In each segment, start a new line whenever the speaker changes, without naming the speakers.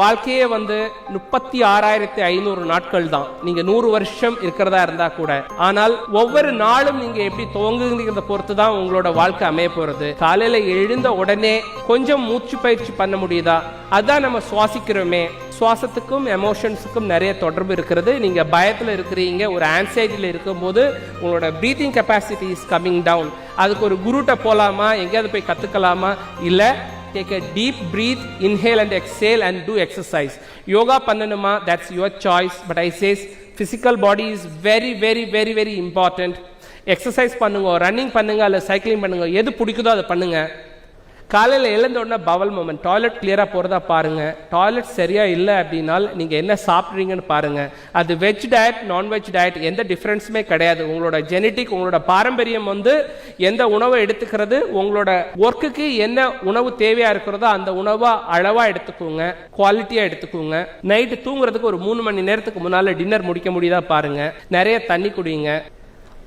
வாழ்க்கையே வந்து முப்பத்தி ஆறாயிரத்தி ஐநூறு நாட்கள் தான் நீங்க நூறு வருஷம் இருக்கிறதா இருந்தா கூட. ஆனால் ஒவ்வொரு நாளும் நீங்க எப்படி துவங்குங்கிறத பொறுத்து தான் உங்களோட வாழ்க்கை அமைய போறது. காலையில எழுந்த உடனே கொஞ்சம் மூச்சு பயிற்சி பண்ண முடியுதா? அதான் நம்ம சுவாசிக்கிறோமே. சுவாசத்துக்கும் எமோஷன்ஸுக்கும் நிறைய தொடர்பு இருக்கிறது. நீங்க பயத்துல இருக்கிறீங்க ஒரு ஆன்சைட்டில இருக்கும்போது உங்களோட breathing capacity is coming down அதுக்கு ஒரு குருட்ட போலாமா? எங்கேயாவது போய் கத்துக்கலாமா? இல்லை take a deep breathe inhale and exhale and do exercise yoga பண்ணணுமா that's your choice but i says physical body is very very very very important exercise பண்ணுங்க running பண்ணுங்க அல்ல சைக்கிளிங் பண்ணுங்க எது பிடிக்குதோ அதை பண்ணுங்க காலையில் எழுந்த உடனே பவல் மூமெண்ட் டாய்லெட் கிளியராக போகிறதா பாருங்கள் டாய்லெட் சரியாக இல்லை அப்படின்னால் நீங்கள் என்ன சாப்பிட்றீங்கன்னு பாருங்கள் அது வெஜ் டயட் நான்வெஜ் டயட் எந்த டிஃப்ரென்ஸுமே கிடையாது. உங்களோட ஜெனட்டிக் உங்களோட பாரம்பரியம் வந்து எந்த உணவை எடுத்துக்கிறது உங்களோட ஒர்க்குக்கு என்ன உணவு தேவையாக இருக்கிறதோ அந்த உணவை அளவாக எடுத்துக்கோங்க குவாலிட்டியாக எடுத்துக்கோங்க. நைட்டு தூங்குறதுக்கு ஒரு மூணு மணி நேரத்துக்கு முன்னால் டின்னர் முடிக்க முடியுதா பாருங்கள் நிறைய தண்ணி குடிங்க.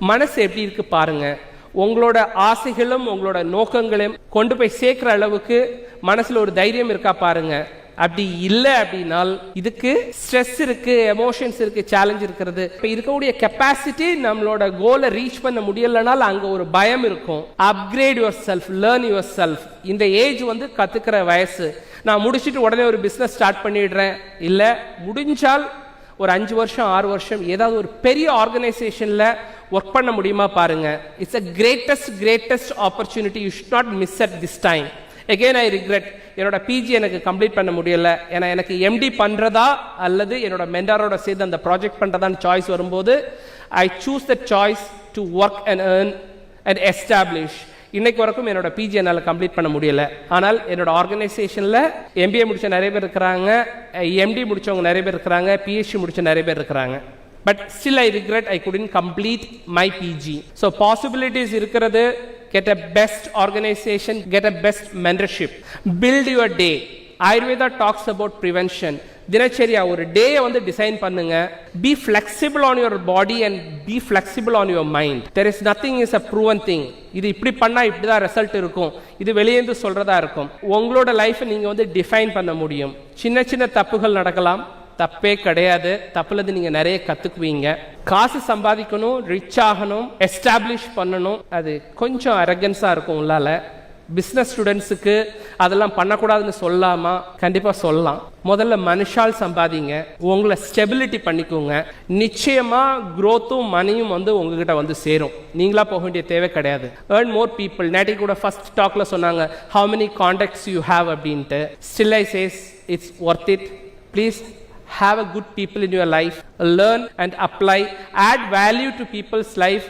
மனசு எப்படி இருக்குது பாருங்கள் உங்களோட ஆசைகளும் உங்களோட நோக்கங்களையும் கொண்டு போய் சேர்க்கிற அளவுக்கு மனசுல ஒரு தைரியம் இருக்கா பாருங்க. அப்படி இல்லை அப்படின்னால் இதுக்கு ஸ்ட்ரெஸ் இருக்கு எமோஷன்ஸ் இருக்கு சேலஞ்ச் இருக்கிறது. இப்போ இருக்கக்கூடிய கெப்பாசிட்டி நம்மளோட கோலை ரீச் பண்ண முடியலனால அங்க ஒரு பயம் இருக்கும். Upgrade yourself learn yourself இந்த ஏஜ் வந்து கத்துக்கிற வயசு. நான் முடிச்சுட்டு உடனே ஒரு பிஸ்னஸ் ஸ்டார்ட் பண்ணிடுறேன். இல்லை முடிஞ்சால் ஒரு அஞ்சு வருஷம் ஆறு வருஷம் ஏதாவது ஒரு பெரிய ஆர்கனைசேஷன்ல ஒர்க் பண்ண முடியுமா பாருங்க. It's a greatest greatest opportunity you should not miss at this time again I regret என்னோட பிஜி எனக்கு கம்ப்ளீட் பண்ண முடியல. ஏன்னா எனக்கு எம்டி பண்ணுறதா அல்லது என்னோட மென்டாரோட சேர்ந்து அந்த ப்ராஜெக்ட் பண்ணுறதான்னு சாய்ஸ் வரும்போது I choose the choice to work and earn and establish இன்னைக்கு வரைக்கும் என்னோட பிஜி என்னால் கம்ப்ளீட் பண்ண முடியல. ஆனால் என்னோட ஆர்கனைசேஷனில் எம்பிஏ முடிச்ச நிறைய பேர் இருக்கிறாங்க. எம்டி முடிச்சவங்க நிறைய பேர் இருக்கிறாங்க. பிஹெச்டி முடிச்ச நிறைய பேர் இருக்கிறாங்க. But still I regret I couldn't complete my PG so possibilities இருக்கிறது get a best organization get a best mentorship build your day Ayurveda talks about prevention தினச்சரியா ஒரு டேயை வந்து டிசைன் பண்ணுங்க. Be flexible on your body and be flexible on your mind there is nothing is a proven thing இது இப்படி பண்ணால் இப்படி தான் result இருக்கும். இது வெளியேந்து சொல்றதா இருக்கும். உங்களோட லைஃப்பை நீங்கள் வந்து டிஃபைன் பண்ண முடியும். சின்ன சின்ன தப்புகள் நடக்கலாம். தப்பே கிடையாது. தப்புலது நீங்க நிறைய கத்துக்குவீங்க. காசு சம்பாதிக்கணும் ரிச் ஆகணும் எஸ்டாப்ளிஷ் பண்ணணும். அது கொஞ்சம் அரகன்ஸா இருக்கும் உள்ளால பிஸ்னஸ் ஸ்டூடெண்ட்ஸுக்கு அதெல்லாம் பண்ணக்கூடாதுன்னு சொல்லாமா கண்டிப்பாக சொல்லலாம். முதல்ல மனுஷால் சம்பாதிங்க. உங்களை ஸ்டெபிலிட்டி பண்ணிக்கோங்க. நிச்சயமாக க்ரோத்தும் மணியும் வந்து உங்ககிட்ட வந்து சேரும். நீங்களா போக வேண்டிய தேவை கிடையாது. ஏர்ன் மோர் பீப்புள் நேட்டி கூட ஃபர்ஸ்ட் டாக்ல சொன்னாங்க how many contacts you have அப்படின்ட்டு. Still I says it's worth it please have a good people in your life learn and apply add value to people's life